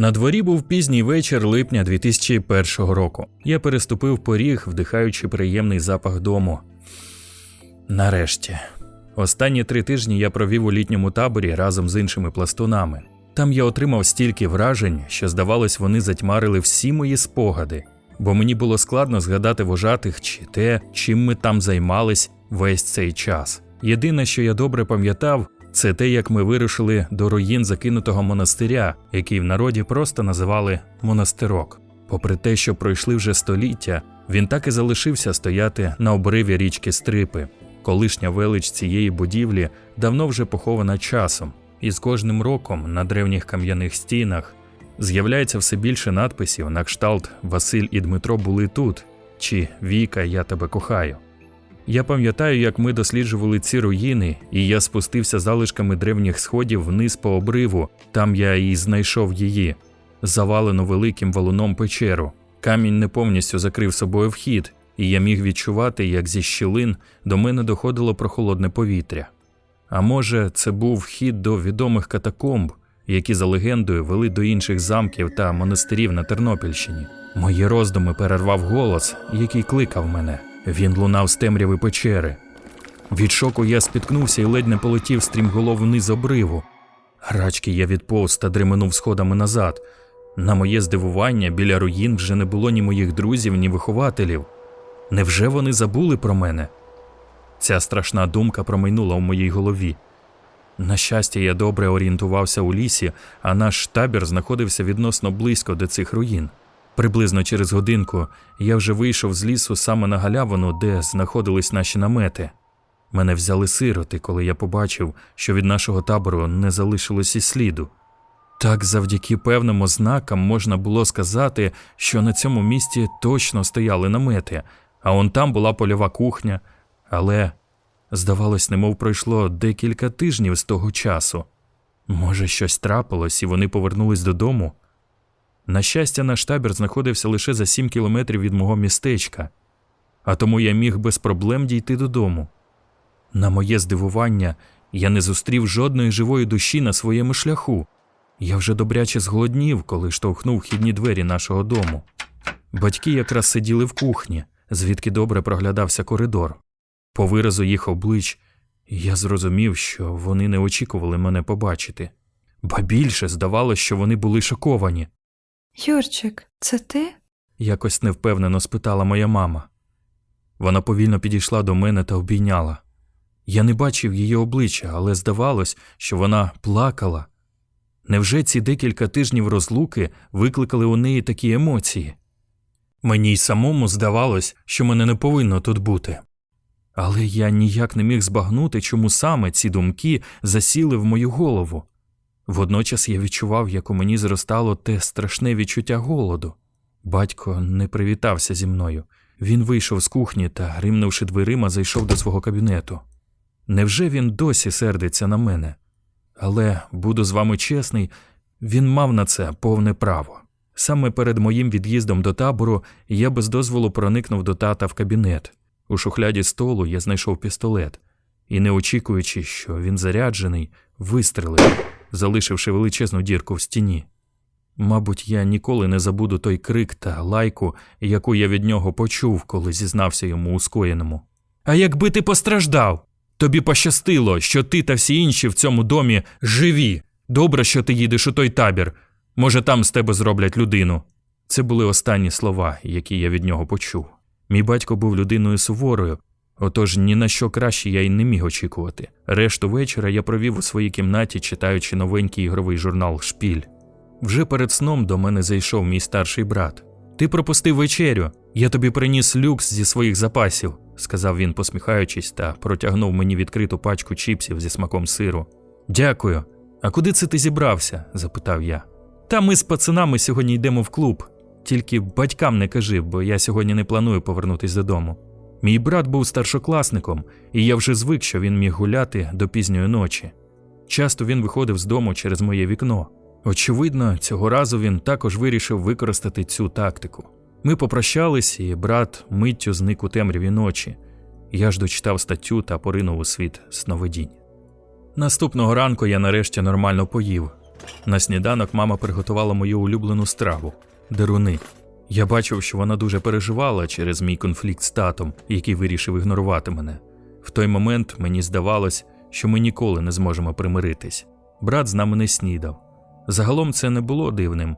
На дворі був пізній вечір липня 2001 року. Я переступив поріг, вдихаючи приємний запах дому. Нарешті. Останні три тижні я провів у літньому таборі разом з іншими пластунами. Там я отримав стільки вражень, що, здавалось, вони затьмарили всі мої спогади, бо мені було складно згадати вожатих чи те, чим ми там займались весь цей час. Єдине, що я добре пам'ятав, це те, як ми вирушили до руїн закинутого монастиря, який в народі просто називали монастирок. Попри те, що пройшли вже століття, він так і залишився стояти на обриві річки Стрипи. Колишня велич цієї будівлі давно вже похована часом, і з кожним роком на древніх кам'яних стінах з'являється все більше надписів на кшталт Василь і Дмитро були тут чи Віка, я тебе кохаю. Я пам'ятаю, як ми досліджували ці руїни, і я спустився залишками древніх сходів вниз по обриву, там я і знайшов її, завалену великим валуном печеру. Камінь не повністю закрив собою вхід, і я міг відчувати, як зі щілин до мене доходило прохолодне повітря. А може, це був вхід до відомих катакомб, які за легендою вели до інших замків та монастирів на Тернопільщині. Мої роздуми перервав голос, який кликав мене. Він лунав з темряви печери. Від шоку я спіткнувся і ледь не полетів стрімголов вниз обриву. Грачки я відповз та дременув сходами назад. На моє здивування, біля руїн вже не було ні моїх друзів, ні вихователів. Невже вони забули про мене? Ця страшна думка промайнула у моїй голові. На щастя, я добре орієнтувався у лісі, а наш табір знаходився відносно близько до цих руїн. Приблизно через годинку я вже вийшов з лісу саме на галявину, де знаходились наші намети. Мене взяли сироти, коли я побачив, що від нашого табору не залишилось і сліду. Так, завдяки певним ознакам можна було сказати, що на цьому місці точно стояли намети, а он там була польова кухня. Але, здавалось, немов пройшло декілька тижнів з того часу. Може, щось трапилось, і вони повернулись додому. На щастя, наш табір знаходився лише за сім кілометрів від мого містечка, а тому я міг без проблем дійти додому. На моє здивування, я не зустрів жодної живої душі на своєму шляху. Я вже добряче зголоднів, коли штовхнув вхідні двері нашого дому. Батьки якраз сиділи в кухні, звідки добре проглядався коридор. По виразу їх облич я зрозумів, що вони не очікували мене побачити. Ба більше здавалося, що вони були шоковані. Юрчик, це ти? якось невпевнено спитала моя мама. Вона повільно підійшла до мене та обійняла. Я не бачив її обличчя, але здавалось, що вона плакала. Невже ці декілька тижнів розлуки викликали у неї такі емоції? Мені й самому здавалось, що мене не повинно тут бути. Але я ніяк не міг збагнути, чому саме ці думки засіли в мою голову. Водночас я відчував, як у мені зростало те страшне відчуття голоду. Батько не привітався зі мною. Він вийшов з кухні та, гримнувши дверима, зайшов до свого кабінету. Невже він досі сердиться на мене? Але, буду з вами чесний, він мав на це повне право. Саме перед моїм від'їздом до табору я без дозволу проникнув до тата в кабінет. У шухляді столу я знайшов пістолет і, не очікуючи, що він заряджений, вистрелив, залишивши величезну дірку в стіні. Мабуть, я ніколи не забуду той крик та лайку, яку я від нього почув, коли зізнався йому у скоєному. А якби ти постраждав? Тобі пощастило, що ти та всі інші в цьому домі живі. Добре, що ти їдеш у той табір. Може, там з тебе зроблять людину. Це були останні слова, які я від нього почув. Мій батько був людиною суворою, отож ні на що краще я й не міг очікувати. Решту вечора я провів у своїй кімнаті, читаючи новенький ігровий журнал Шпіль. Вже перед сном до мене зайшов мій старший брат. Ти пропустив вечерю. Я тобі приніс люкс зі своїх запасів, сказав він, посміхаючись, та протягнув мені відкриту пачку чіпсів зі смаком сиру. Дякую. А куди це ти зібрався? запитав я. Та ми з пацанами сьогодні йдемо в клуб. Тільки батькам не кажи, бо я сьогодні не планую повернутись додому. Мій брат був старшокласником, і я вже звик, що він міг гуляти до пізньої ночі. Часто він виходив з дому через моє вікно. Очевидно, цього разу він також вирішив використати цю тактику. Ми попрощались, і брат миттю зник у темряві ночі. Я ж дочитав статтю та поринув у світ сновидінь. Наступного ранку я нарешті нормально поїв. На сніданок мама приготувала мою улюблену страву деруни. Я бачив, що вона дуже переживала через мій конфлікт з татом, який вирішив ігнорувати мене. В той момент мені здавалось, що ми ніколи не зможемо примиритись. Брат з нами не снідав. Загалом це не було дивним,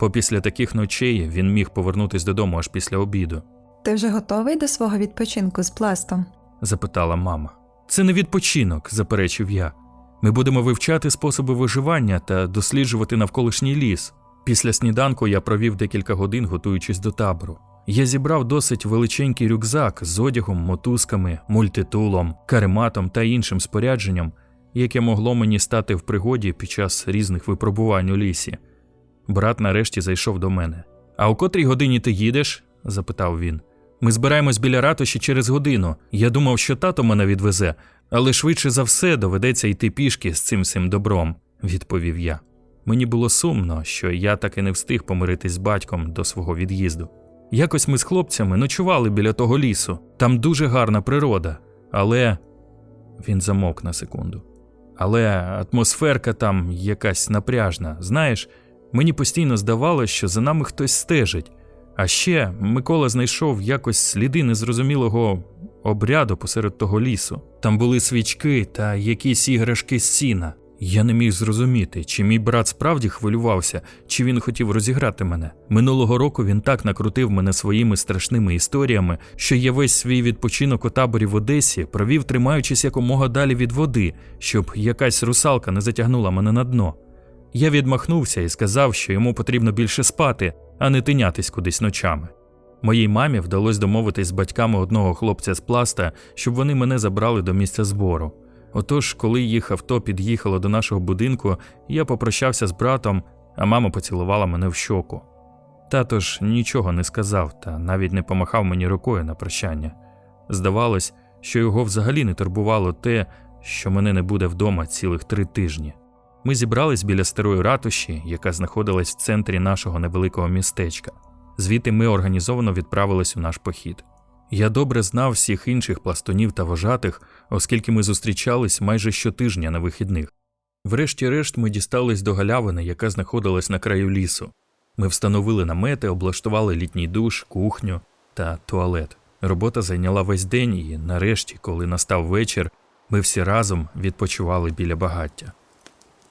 бо після таких ночей він міг повернутись додому аж після обіду, Ти вже готовий до свого відпочинку з пластом? запитала мама. Це не відпочинок, заперечив я. Ми будемо вивчати способи виживання та досліджувати навколишній ліс. Після сніданку я провів декілька годин, готуючись до табору. Я зібрав досить величенький рюкзак з одягом, мотузками, мультитулом, карематом та іншим спорядженням, яке могло мені стати в пригоді під час різних випробувань у лісі. Брат нарешті зайшов до мене. А о котрій годині ти їдеш? запитав він. Ми збираємось біля ратуші через годину. Я думав, що тато мене відвезе, але швидше за все доведеться йти пішки з цим всім добром, відповів я. Мені було сумно, що я так і не встиг помиритись з батьком до свого від'їзду. Якось ми з хлопцями ночували біля того лісу. Там дуже гарна природа, але. Він замовк на секунду. Але атмосферка там якась напряжна. Знаєш, мені постійно здавалося, що за нами хтось стежить. А ще Микола знайшов якось сліди незрозумілого обряду посеред того лісу. Там були свічки та якісь іграшки з сіна. Я не міг зрозуміти, чи мій брат справді хвилювався, чи він хотів розіграти мене. Минулого року він так накрутив мене своїми страшними історіями, що я весь свій відпочинок у таборі в Одесі провів, тримаючись якомога далі від води, щоб якась русалка не затягнула мене на дно. Я відмахнувся і сказав, що йому потрібно більше спати, а не тинятись кудись ночами. Моїй мамі вдалося домовитись з батьками одного хлопця з пласта, щоб вони мене забрали до місця збору. Отож, коли їх авто під'їхало до нашого будинку, я попрощався з братом, а мама поцілувала мене в щоку. Тато ж нічого не сказав та навіть не помахав мені рукою на прощання. Здавалось, що його взагалі не турбувало те, що мене не буде вдома цілих три тижні. Ми зібрались біля старої ратуші, яка знаходилась в центрі нашого невеликого містечка. Звідти ми організовано відправились у наш похід. Я добре знав всіх інших пластунів та вожатих, оскільки ми зустрічались майже щотижня на вихідних. Врешті-решт ми дістались до галявини, яка знаходилась на краю лісу. Ми встановили намети, облаштували літній душ, кухню та туалет. Робота зайняла весь день, і нарешті, коли настав вечір, ми всі разом відпочивали біля багаття.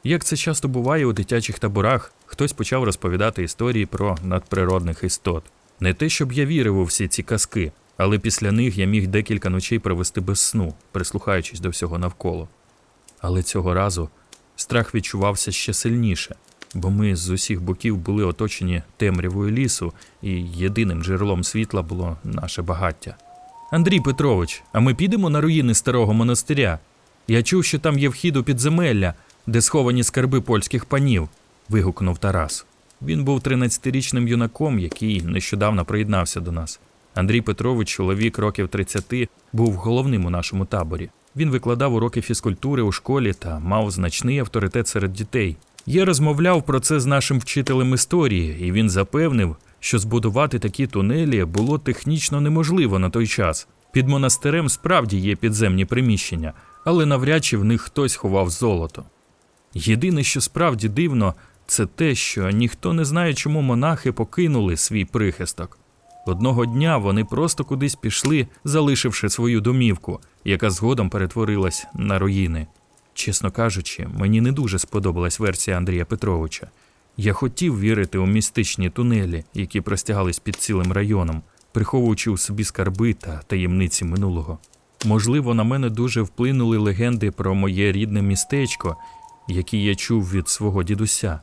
Як це часто буває у дитячих таборах, хтось почав розповідати історії про надприродних істот. Не те, щоб я вірив у всі ці казки, але після них я міг декілька ночей провести без сну, прислухаючись до всього навколо. Але цього разу страх відчувався ще сильніше, бо ми з усіх боків були оточені темрявою лісу, і єдиним джерелом світла було наше багаття. Андрій Петрович, а ми підемо на руїни старого монастиря? Я чув, що там є вхід у підземелля, де сховані скарби польських панів, вигукнув Тарас. Він був 13-річним юнаком, який нещодавно приєднався до нас. Андрій Петрович, чоловік років 30, був головним у нашому таборі. Він викладав уроки фізкультури у школі та мав значний авторитет серед дітей. Я розмовляв про це з нашим вчителем історії, і він запевнив, що збудувати такі тунелі було технічно неможливо на той час. Під монастирем справді є підземні приміщення, але навряд чи в них хтось ховав золото. Єдине, що справді дивно, це те, що ніхто не знає, чому монахи покинули свій прихисток. Одного дня вони просто кудись пішли, залишивши свою домівку, яка згодом перетворилась на руїни. Чесно кажучи, мені не дуже сподобалась версія Андрія Петровича. Я хотів вірити у містичні тунелі, які простягались під цілим районом, приховуючи у собі скарби та таємниці минулого. Можливо, на мене дуже вплинули легенди про моє рідне містечко, які я чув від свого дідуся.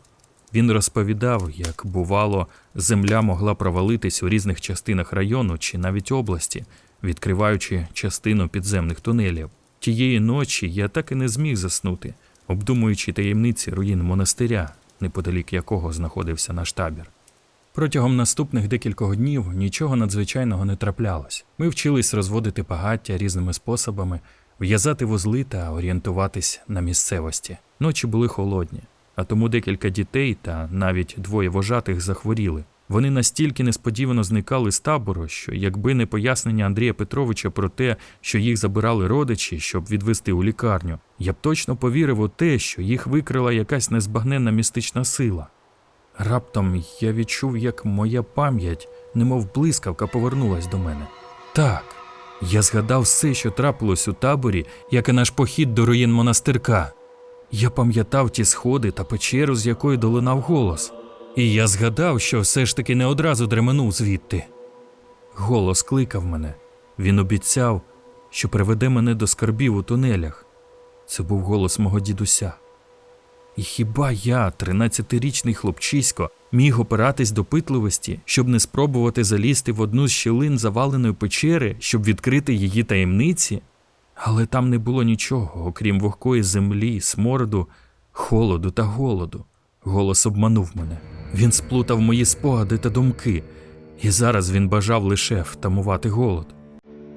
Він розповідав, як бувало, земля могла провалитись у різних частинах району чи навіть області, відкриваючи частину підземних тунелів. Тієї ночі я так і не зміг заснути, обдумуючи таємниці руїн монастиря, неподалік якого знаходився наш табір. Протягом наступних декількох днів нічого надзвичайного не траплялось. Ми вчились розводити багаття різними способами, в'язати вузли та орієнтуватись на місцевості. Ночі були холодні, а тому декілька дітей та навіть двоє вожатих захворіли. Вони настільки несподівано зникали з табору, що якби не пояснення Андрія Петровича про те, що їх забирали родичі, щоб відвести у лікарню, я б точно повірив у те, що їх викрила якась незбагненна містична сила. Раптом я відчув, як моя пам'ять, немов блискавка, повернулась до мене. Так, я згадав все, що трапилось у таборі, як і наш похід до руїн монастирка. Я пам'ятав ті сходи та печеру, з якої долинав голос. І я згадав, що все ж таки не одразу дременув звідти. Голос кликав мене. Він обіцяв, що приведе мене до скарбів у тунелях. Це був голос мого дідуся. І хіба я, 13-річний хлопчисько, міг опиратись допитливості, щоб не спробувати залізти в одну з щілин заваленої печери, щоб відкрити її таємниці? Але там не було нічого, окрім вогкої землі, смороду, холоду та голоду. Голос обманув мене. Він сплутав мої спогади та думки, і зараз він бажав лише втамувати голод.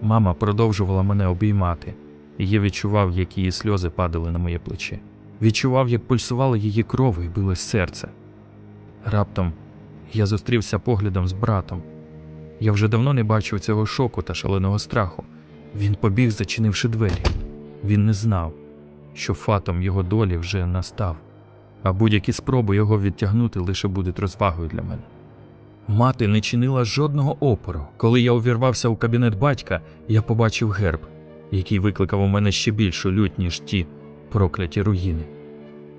Мама продовжувала мене обіймати, і я відчував, як її сльози падали на моє плече. Відчував, як пульсувало її кров і билось серце. Раптом я зустрівся поглядом з братом. Я вже давно не бачив цього шоку та шаленого страху. Він побіг, зачинивши двері. Він не знав, що фатом його долі вже настав, а будь-які спроби його відтягнути лише будуть розвагою для мене. Мати не чинила жодного опору. Коли я увірвався у кабінет батька, я побачив герб, який викликав у мене ще більшу лють, ніж ті прокляті руїни.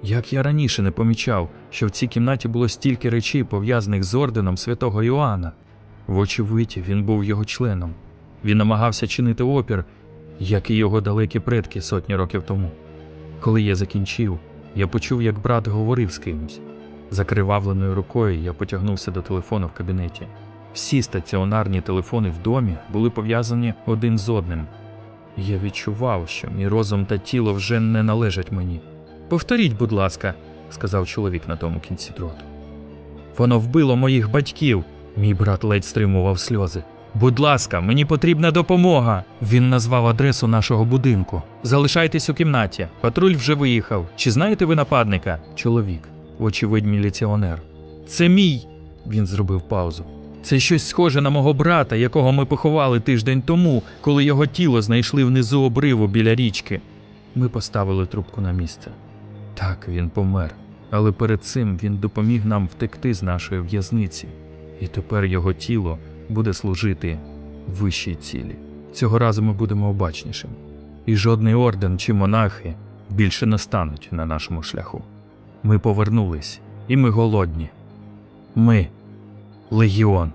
Як я раніше не помічав, що в цій кімнаті було стільки речей, пов'язаних з орденом святого Іоанна. Вочевидь, він був його членом. Він намагався чинити опір, як і його далекі предки сотні років тому. Коли я закінчив, я почув, як брат говорив з кимось. Закривавленою рукою я потягнувся до телефону в кабінеті. Всі стаціонарні телефони в домі були пов'язані один з одним. Я відчував, що мій розум та тіло вже не належать мені. Повторіть, будь ласка, сказав чоловік на тому кінці дроту. Воно вбило моїх батьків. Мій брат ледь стримував сльози. Будь ласка, мені потрібна допомога. Він назвав адресу нашого будинку. Залишайтесь у кімнаті. Патруль вже виїхав. Чи знаєте ви нападника? Чоловік, вочевидь, міліціонер. Це мій. Він зробив паузу. Це щось схоже на мого брата, якого ми поховали тиждень тому, коли його тіло знайшли внизу обриву біля річки. Ми поставили трубку на місце. Так, він помер. Але перед цим він допоміг нам втекти з нашої в'язниці, і тепер його тіло буде служити вищій цілі. Цього разу ми будемо обачнішим. І жодний орден чи монахи більше не стануть на нашому шляху. Ми повернулись, і ми голодні. Ми легіон.